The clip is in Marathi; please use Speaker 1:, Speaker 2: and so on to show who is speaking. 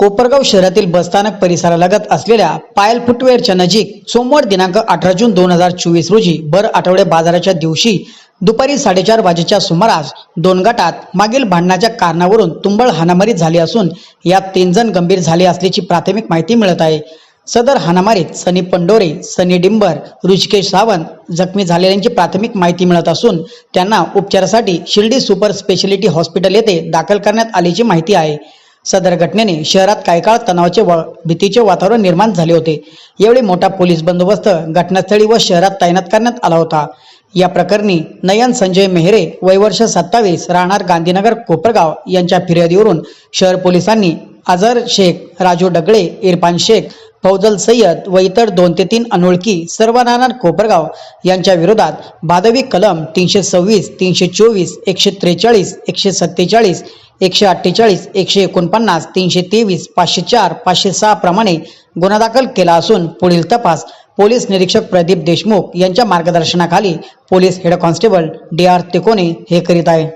Speaker 1: कोपरगाव शहरातील बसस्थानक परिसरालगत असलेल्या पायल फुटवेअरच्या नजीक सोमवार दिनांक अठरा जून दोन हजार चोवीस रोजी भर आठवडे बाजाराच्या दिवशी दुपारी साडेचार वाजेच्या सुमारास दोन गटात मागील भांडणाच्या कारणावरून तुंबळ हाणामारी झाली असून यात तीन जण गंभीर झाले असल्याची प्राथमिक माहिती मिळत आहे. सदर हाणामारीत सनी पंडोरे सनी डिंबर ऋषिकेश सावंत जखमी झालेल्यांची प्राथमिक माहिती मिळत असून त्यांना उपचारासाठी शिर्डी सुपर स्पेशालिटी हॉस्पिटल येथे दाखल करण्यात आल्याची माहिती आहे. सदर घटनेने शहरात काही काळ तणावाचे वा भीतीचे वातावरण निर्माण झाले होते. यावेळी मोठा पोलीस बंदोबस्त घटनास्थळी व शहरात तैनात करण्यात आला होता. या प्रकरणी नयन संजय मेहरे वयवर्ष सत्तावीस राहणार गांधीनगर कोपरगाव यांच्या फिर्यादीवरून शहर पोलिसांनी अझर शेख राजू डगळे इरफान शेख फौजल सय्यद व इतर दोन ते तीन अनोळखी सर्वनारायण कोपरगाव यांच्या विरोधात बादवी कलम तीनशे सव्वीस तीनशे चोवीस एकशे त्रेचाळीस एकशे सत्तेचाळीस एकशे अठ्ठेचाळीस एकशे एकोणपन्नास तीनशे तेवीस पाचशे चार पाचशे सहा प्रमाणे गुन्हा दाखल केला असून पुढील तपास पोलीस निरीक्षक प्रदीप देशमुख यांच्या मार्गदर्शनाखाली police head constable D R Tikone हे करीत आहे.